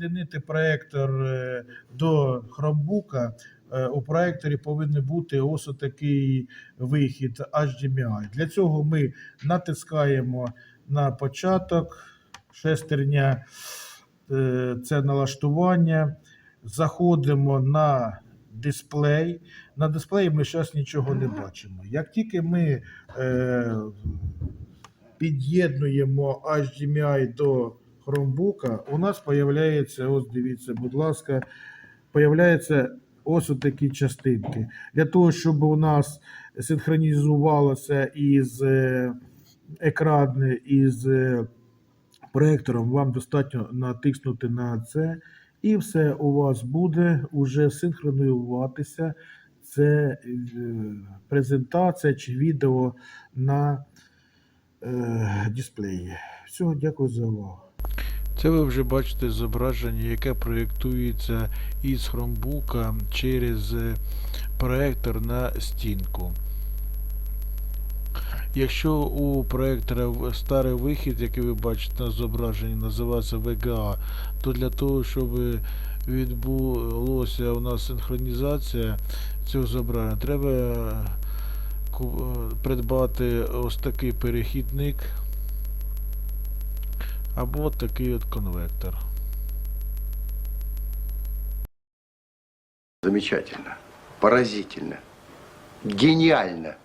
підсоединити проектор е, до Chromebook, е, у проекторі повинен бути ось такий вихід HDMI. Для цього ми натискаємо на початок шестерня, е, це налаштування. Заходимо на дисплей. На дисплеї ми зараз нічого не бачимо. Як тільки ми е, під'єднуємо HDMI до Chromebook, у нас появляється, ось дивіться, будь ласка, появляється ось такі частинки. Для того, щоб у нас синхронізувалося із е, екран із е, проектором, вам достатньо натиснути на це, і все у вас буде уже синхронізуватися. Це е, презентація чи відео на е, дисплеї. Все, дякую за увагу. Це ви вже бачите зображення, яке проєктується із хромбука через е, проектор на стінку. Якщо у проектора в- старий вихід, який ви бачите на зображенні, називається VGA, то для того, щоб відбулося у нас синхронізація цього зображення, треба е, е, придбати ось такий перехідник або от такий от конвектор. Замечательно, поразительно, гениально.